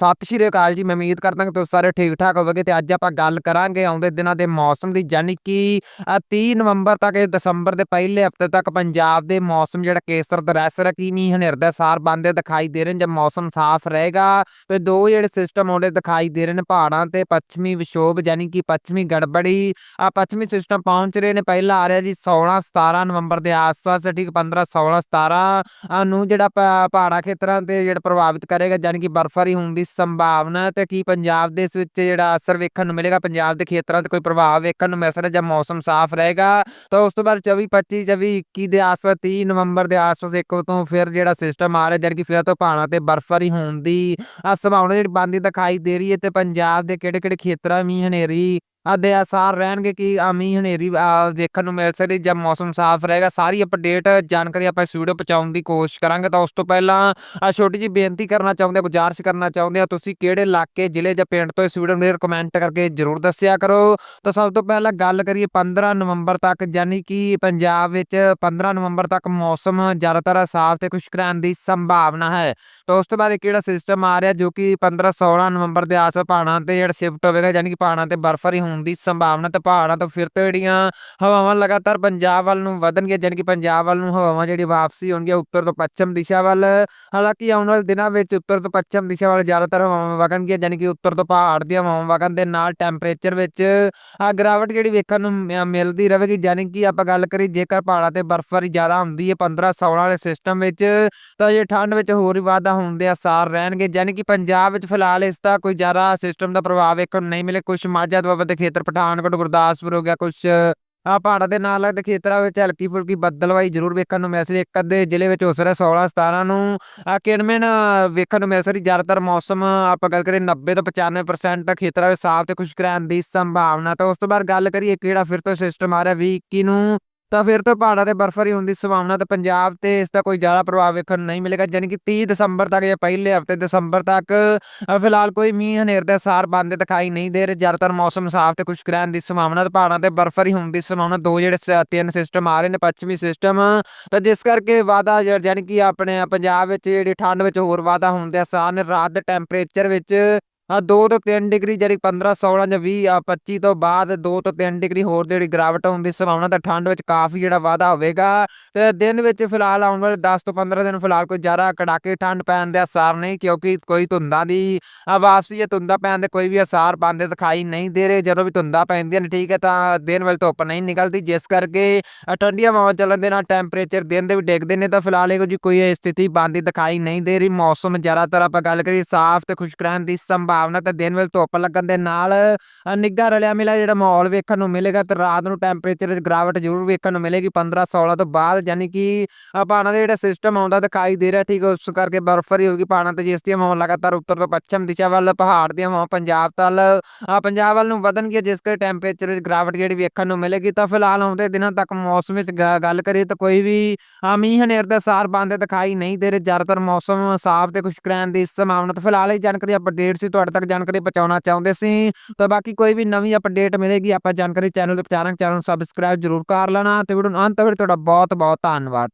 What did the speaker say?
ਸਤਿ ਸ਼੍ਰੀ ਅਕਾਲ ਜੀ, ਮੈਂ ਉਮੀਦ ਕਰਦਾ ਕਿ ਤੁਸੀਂ ਸਾਰੇ ਠੀਕ ਠਾਕ ਹੋਵੋਗੇ ਤੇ ਅੱਜ ਆਪਾਂ ਗੱਲ ਕਰਾਂਗੇ ਆਉਂਦੇ ਦਿਨਾਂ ਦੇ ਮੌਸਮ ਦੀ, ਯਾਨੀ ਕਿ 30 ਨਵੰਬਰ ਤੱਕ ਇਹ ਦਸੰਬਰ ਦੇ ਪਹਿਲੇ ਹਫ਼ਤੇ ਤੱਕ ਪੰਜਾਬ ਦੇ ਮੌਸਮ ਜਿਹੜਾ ਕੇਸਰ ਦਾ ਰਹਿ ਕੀ ਮੀਂਹ ਹਨੇਰ ਦਾ ਸਾਰ ਬੰਦੇ ਦਿਖਾਈ ਦੇ ਰਹੇ ਨੇ, ਜੇ ਮੌਸਮ ਸਾਫ਼ ਰਹੇਗਾ, ਤੇ ਦੋ ਜਿਹੜੇ ਸਿਸਟਮ ਉਹਦੇ ਦਿਖਾਈ ਦੇ ਰਹੇ ਨੇ, ਪਹਾੜਾਂ ਤੇ ਪੱਛਮੀ ਵਿਸ਼ੋਭ, ਯਾਨੀ ਕਿ ਪੱਛਮੀ ਗੜਬੜੀ ਆ ਪੱਛਮੀ ਸਿਸਟਮ ਪਹੁੰਚ ਰਹੇ ਨੇ, ਪਹਿਲਾ ਆ ਰਿਹਾ ਜੀ 16 17 ਨਵੰਬਰ ਦੇ ਆਸ-ਪਾਸ, ਠੀਕ 15 16 17 ਨੂੰ ਜਿਹੜਾ ਪਹਾੜਾ ਖੇਤਰਾਂ ਤੇ ਜਿਹੜਾ ਪ੍ਰਭਾਵਿਤ ਕਰੇਗਾ, ਯਾਨੀ ਕਿ ਬਰਫਬਾਰੀ ਹੁੰਦੀ ਸੰਭਾਵਨਾ ਤੇ ਕੀ ਪੰਜਾਬ ਦੇ ਇਸ ਵਿੱਚ ਜਿਹੜਾ ਅਸਰ ਵੇਖਣ ਨੂੰ ਮਿਲੇਗਾ? ਪੰਜਾਬ ਦੇ ਖੇਤਰਾਂ ਤੇ ਕੋਈ ਪ੍ਰਭਾਵ ਵੇਖਣ ਨੂੰ ਮਿਲ ਸਕਦਾ ਜਾਂ ਮੌਸਮ ਸਾਫ਼ ਰਹੇਗਾ? ਤਾਂ ਉਸ ਤੋਂ ਬਾਅਦ 24 25 24 21 ਦੇ ਆਸ-ਪਾਸ 30 ਨਵੰਬਰ ਦੇ ਆਸ-ਪਾਸ ਇੱਕ ਤੋਂ ਫਿਰ ਜਿਹੜਾ ਸਿਸਟਮ ਆ ਰਿਹਾ ਯਾਨੀ ਕਿ ਫਿਰ ਤੋਂ ਪਹਾੜਾਂ ਤੇ ਬਰਫਬਾਰੀ ਹੋਣ ਦੀ ਸੰਭਾਵਨਾ ਜਿਹੜੀ ਬੰਦੀ ਦਿਖਾਈ ਦੇ ਰਹੀ ਹੈ ਤੇ ਪੰਜਾਬ ਦੇ ਕਿਹੜੇ-ਕਿਹੜੇ ਖੇਤਰਾਂ ਮੀਂਹ ਹਨੇਰੀ ਦੇ ਆਸਾਰ ਰਹਿਣਗੇ ਕਿ ਆ ਮੀਂਹ ਹਨੇਰੀ ਦੇਖਣ ਨੂੰ ਮਿਲ ਸਕਦੀ ਜਦ ਮੌਸਮ ਸਾਫ਼ ਰਹੇਗਾ। ਸਾਰੀ ਅਪਡੇਟ ਜਾਣਕਾਰੀ ਆਪਾਂ ਇਸ ਵੀਡੀਓ ਪਹੁੰਚਾਉਣ ਦੀ ਕੋਸ਼ਿਸ਼ ਕਰਾਂਗੇ। ਤਾਂ ਉਸ ਤੋਂ ਪਹਿਲਾਂ ਛੋਟੀ ਜੀ ਬੇਨਤੀ ਕਰਨਾ ਚਾਹੁੰਦੇ ਗੁਜ਼ਾਰਿਸ਼ ਕਰਨਾ ਚਾਹੁੰਦੇ ਆ, ਤੁਸੀਂ ਕਿਹੜੇ ਇਲਾਕੇ, ਜ਼ਿਲ੍ਹੇ ਜਾਂ ਪਿੰਡ ਤੋਂ ਇਸ ਵੀਡੀਓ ਨੂੰ ਕਮੈਂਟ ਕਰਕੇ ਜਰੂਰ ਦੱਸਿਆ ਕਰੋ। ਤਾਂ ਸਭ ਤੋਂ ਪਹਿਲਾਂ ਗੱਲ ਕਰੀਏ 15 ਨਵੰਬਰ ਤੱਕ, ਯਾਨੀ ਕਿ ਪੰਜਾਬ ਵਿੱਚ 15 ਨਵੰਬਰ ਤੱਕ ਮੌਸਮ ਜ਼ਿਆਦਾਤਰ ਸਾਫ਼ ਤੇ ਖੁਸ਼ਕ ਰਹਿਣ ਦੀ ਸੰਭਾਵਨਾ ਹੈ। ਤਾਂ ਉਸ ਤੋਂ ਬਾਅਦ ਕਿਹੜਾ ਸਿਸਟਮ ਆ ਰਿਹਾ ਜੋ ਕਿ 15 16 ਨਵੰਬਰ ਦੇ ਆਸ-ਪਾਸ ਪਹਾੜਾਂ ਤੇ ਜਿਹੜਾ ਸ਼ਿਫਟ ਹੋਵੇਗਾ, ਯਾਨੀ ਕਿ ਪਹਾੜਾਂ ਤੇ ਬਰਫ਼ ਬਰਫ਼ਬਾਰੀ ਹੋਣ ਦੀ ਸੰਭਾਵਨਾ ਤੇ ਪਹਾੜਾਂ ਤੋਂ ਫਿਰ ਤੋਂ ਜਿਹੜੀਆਂ ਹਵਾਵਾਂ ਲਗਾਤਾਰ ਪੰਜਾਬ ਵੱਲ ਨੂੰ ਵਧਣਗੀਆਂ ਜਾਨੀ ਕਿ ਪੰਜਾਬ ਵੱਲ ਨੂੰ ਹਵਾਵਾਂ ਜਿਹੜੀ ਵਾਪਸੀ ਹੋਣਗੀਆਂ ਉੱਤਰ ਤੋਂ ਪੱਛਮ ਦਿਸ਼ਾ ਵੱਲ। ਹਾਲਾਂਕਿ ਆਉਣ ਵਾਲੇ ਦਿਨਾਂ ਵਿੱਚ ਉੱਤਰ ਤੋਂ ਪੱਛਮ ਦਿਸ਼ਾ ਵੱਲ ਜ਼ਿਆਦਾਤਰ ਹਵਾਵਾਂ ਵਗਣਗੀਆਂ ਜਾਨੀ ਕਿ ਉੱਤਰ ਤੋਂ ਪਹਾੜ ਦੀਆਂ ਹਵਾਵਾਂ ਵਗਣ ਦੇ ਨਾਲ ਟੈਂਪਰੇਚਰ ਵਿੱਚ ਆ ਗਿਰਾਵਟ ਜਿਹੜੀ ਵੇਖਣ ਨੂੰ ਮਿਲਦੀ ਰਹੇਗੀ। ਜਾਨੀ ਕਿ ਆਪਾਂ ਗੱਲ ਕਰੀ ਜੇਕਰ ਪਹਾੜਾਂ ਤੇ ਬਰਫ਼ਬਾਰੀ ਜ਼ਿਆਦਾ ਹੁੰਦੀ ਹੈ 15 16 ਵਾਲੇ ਸਿਸਟਮ ਵਿੱਚ, ਤਾਂ ਜੇ ਠੰਡ ਵਿੱਚ ਹੋਰ ਹੀ ਵਾਧਾ ਹੋਣ ਦੇ ਆਸਾਰ ਰਹਿਣਗੇ। ਜਾਨੀ ਕਿ ਪੰਜਾਬ ਵਿੱਚ ਫਿਲਹਾਲ ਇਸ ਦਾ ਕੋਈ ਜ਼ਿਆਦਾ ਸਿਸਟਮ ਦਾ ਪ੍ਰਭਾਵ ਵੇਖਣ ਨੂੰ ਨਹੀਂ ਮਿਲੇ। ਕੁਝ ਮਾਝਾ ਦੁਆਬਾ ਦੇ ਖੇਤਰ ਪਠਾਨਕੋਟ, ਗੁਰਦਾਸਪੁਰ ਹੋ ਗਿਆ ਕੁਝ ਆ ਪਹਾੜਾਂ ਦੇ ਨਾਲ ਲੱਗਦੇ ਖੇਤਰਾਂ ਵਿੱਚ ਹਲਕੀ ਫੁਲਕੀ ਬੱਦਲਵਾਈ ਜ਼ਰੂਰ ਵੇਖਣ ਨੂੰ ਮਿਲ ਸਕਦੀ ਇੱਕ ਅੱਧੇ ਜ਼ਿਲ੍ਹੇ ਵਿੱਚ ਹੋ ਸਕਦਾ 16 17 ਨੂੰ ਆ ਵੇਖਣ ਨੂੰ ਮਿਲ ਸਕਦੀ। ਜ਼ਿਆਦਾਤਰ ਮੌਸਮ ਆਪਾਂ ਗੱਲ ਕਰੀਏ 90 ਤੋਂ 95% ਖੇਤਰਾਂ ਵਿੱਚ ਸਾਫ਼ ਤੇ ਖੁਸ਼ਕ ਰਹਿਣ ਦੀ ਸੰਭਾਵਨਾ। ਤਾਂ ਉਸ ਤੋਂ ਬਾਅਦ ਗੱਲ ਕਰੀਏ ਕਿਹੜਾ ਫਿਰ ਤੋਂ ਸਿਸਟਮ ਆ ਰਿਹਾ 20 21 ਨੂੰ ਤਾਂ ਫਿਰ ਤੋਂ ਪਹਾੜਾਂ ਤੇ ਬਰਫ਼ਬਾਰੀ ਹੋਣ ਦੀ ਸੰਭਾਵਨਾ ਤਾਂ ਪੰਜਾਬ ਤੇ ਇਸ ਦਾ ਕੋਈ ਜ਼ਿਆਦਾ ਪ੍ਰਭਾਵ ਵੇਖਣ ਨੂੰ ਨਹੀਂ ਮਿਲੇਗਾ ਯਾਨੀ ਕਿ 30 ਦਸੰਬਰ ਤੱਕ ਜਾਂ ਪਹਿਲੇ ਹਫ਼ਤੇ ਦਸੰਬਰ ਤੱਕ ਫਿਲਹਾਲ ਕੋਈ ਮੀਂਹ ਹਨੇਰ ਦਾ ਸਾਰ ਬੰਦੇ ਦਿਖਾਈ ਨਹੀਂ ਦੇ ਰਹੇ। ਜ਼ਿਆਦਾਤਰ ਮੌਸਮ ਸਾਫ਼ ਤੇ ਖੁਸ਼ਕ ਰਹਿਣ ਦੀ ਸੰਭਾਵਨਾ ਤੇ ਪਹਾੜਾਂ ਤੇ ਬਰਫ਼ਬਾਰੀ ਹੋਣ ਦੀ ਸੰਭਾਵਨਾ ਦੋ ਜਿਹੜੇ ਤਿੰਨ ਸਿਸਟਮ ਆ ਰਹੇ ਨੇ, ਪੱਛਮੀ ਸਿਸਟਮ ਤਾਂ ਜਿਸ ਕਰਕੇ ਵਾਦਾ ਯਾਨੀ ਕਿ ਆਪਣੇ ਪੰਜਾਬ ਵਿੱਚ ਜਿਹੜੀ ਠੰਡ ਵਿੱਚ ਹੋਰ ਵਾਦਾ ਹੋਣ ਦੇ ਆਸਾਰ ਰਾਤ ਦੇ ਟੈਂਪਰੇਚਰ ਵਿੱਚ ਆ 2 ਤੋਂ 3 ਡਿਗਰੀ ਜਿਹੜੀ 15 16 ਜਾਂ 20 ਆ 25 ਤੋਂ ਬਾਅਦ 2 ਤੋਂ 3 ਡਿਗਰੀ ਹੋਰ ਜਿਹੜੀ ਗਿਰਾਵਟ ਹੋਣ ਦੀ ਸੰਭਾਵਨਾ ਤਾਂ ਠੰਡ ਵਿੱਚ ਕਾਫੀ ਜਿਹੜਾ ਵਾਧਾ ਹੋਵੇਗਾ। ਤੇ ਦਿਨ ਵਿੱਚ ਫਿਲਹਾਲ ਆਉਣ ਵਾਲੇ 10 ਤੋਂ 15 ਦਿਨ ਫਿਲਹਾਲ ਕੋਈ ਜ਼ਿਆਦਾ ਕੜਾਕੇ ਠੰਡ ਪੈਣ ਦੇ ਅਸਾਰ ਨਹੀਂ, ਕਿਉਂਕਿ ਕੋਈ ਧੁੰਦਾਂ ਦੀ ਵਾਪਸੀ ਜਾਂ ਧੁੰਦਾਂ ਪੈਣ ਦੇ ਕੋਈ ਵੀ ਅਸਾਰ ਬੰਦੇ ਦਿਖਾਈ ਨਹੀਂ ਦੇ ਰਹੇ। ਜਦੋਂ ਵੀ ਧੁੰਦਾਂ ਪੈਂਦੀਆਂ ਨੇ, ਠੀਕ ਹੈ, ਤਾਂ ਦਿਨ ਵੇਲੇ ਧੁੱਪ ਨਹੀਂ ਨਿਕਲਦੀ। ਜਿਸ ਕਰਕੇ ਠੰਡੀਆਂ ਹਵਾਵਾਂ ਚੱਲਣ ਦੇ ਨਾਲ ਟੈਂਪਰੇਚਰ ਦਿਨ ਦੇ ਵੀ ਡਿੱਗਦੇ ਨੇ, ਤਾਂ ਫਿਲਹਾਲ ਇਹੋ ਜੀ ਕੋਈ ਸਥਿਤੀ ਬੰਦੀ ਦਿਖਾਈ ਨਹੀਂ ਦੇ ਰਹੀ। ਮੌਸਮ ਜ਼ਿਆਦਾਤਰ ਆਪਾਂ ਗੱਲ ਕਰੀਏ ਸਾਫ਼ ਤੇ ਖੁਸ਼ਕ ਰਹਿਣ ਦੀ ਸੰਭਾਵਨਾ ਤੇ ਦਿਨ ਵੇਲੇ ਧੁੱਪ ਲੱਗਣ ਦੇ ਨਾਲ ਨਿੱਘਾ ਰਲਿਆ ਮਿਲਿਆ ਜਿਹੜਾ ਮਾਹੌਲ ਵੇਖਣ ਨੂੰ ਮਿਲੇਗਾ ਤੇ ਰਾਤ ਨੂੰ ਟੈਂਪਰੇਚਰ ਵਿੱਚ ਗਿਰਾਵਟ ਜ਼ਰੂਰ ਵੇਖਣ ਨੂੰ ਮਿਲੇਗੀ 15 16 ਤੋਂ ਬਾਅਦ, ਯਾਨੀ ਕਿ ਪਹਾੜਾਂ ਦਾ ਜਿਹੜਾ ਸਿਸਟਮ ਆਉਂਦਾ ਦਿਖਾਈ ਦੇ ਰਿਹਾ ਠੀਕ ਉਸ ਕਰਕੇ ਬਰਫ਼ਬਾਰੀ ਹੋਗੀ ਪਹਾੜਾਂ ਤੇ ਜਿਸ ਦੀਆਂ ਹਵਾਵਾਂ ਲਗਾਤਾਰ ਉੱਤਰ ਤੋਂ ਪੱਛਮ ਦਿਸ਼ਾ ਵੱਲ, ਪਹਾੜ ਦੀਆਂ ਹਵਾਵਾਂ ਪੰਜਾਬ ਤੱਲ ਪੰਜਾਬ ਵੱਲ ਨੂੰ ਵਧਣਗੀਆਂ ਜਿਸ ਕਰਕੇ ਟੈਂਪਰੇਚਰ ਵਿੱਚ ਗਿਰਾਵਟ ਜਿਹੜੀ ਵੇਖਣ ਨੂੰ ਮਿਲੇਗੀ ਤਾਂ ਫਿਲਹਾਲ ਆਉਂਦੇ ਦਿਨਾਂ ਤੱਕ ਮੌਸਮ ਵਿੱਚ ਗੱਲ ਕਰੀਏ ਤਾਂ ਕੋਈ ਵੀ ਮੀਂਹ ਹਨੇਰ ਦਾ ਸਾਰ ਬੰਦੇ ਦਿਖਾਈ ਨਹੀਂ ਦੇ ਰਹੇ, ਜ਼ਿਆਦਾਤਰ ਮੌਸਮ ਸਾਫ਼ ਤੇ ਖੁਸ਼ਕ ਰਹਿਣ ਦੀ ਸੰਭਾਵਨਾ ਤਾਂ ਫਿਲਹਾਲ ਇਹ ਜਾਣਕਾਰੀ ਅਪਡੇਟ ਸੀ ਤੁਹਾਡੇ ਤੱਕ ਜਾਣਕਾਰੀ ਪਹੁੰਚਾਉਣਾ ਚਾਹੁੰਦੇ ਸੀ। ਤਾਂ ਬਾਕੀ ਕੋਈ ਵੀ ਨਵੀਂ ਅਪਡੇਟ ਮਿਲੇਗੀ, ਆਪਾਂ ਜਾਣਕਾਰੀ ਚੈਨਲ ਤੇ ਪਹੁੰਚਾਣਾ ਚੈਨਲ ਨੂੰ ਸਬਸਕ੍ਰਾਈਬ ਜ਼ਰੂਰ ਕਰ ਲੈਣਾ। ਤੇ ਵੀਡੀਓ ਨੂੰ ਅੰਤ ਤੱਕ ਤੁਹਾਡਾ ਬਹੁਤ ਬਹੁਤ ਧੰਨਵਾਦ।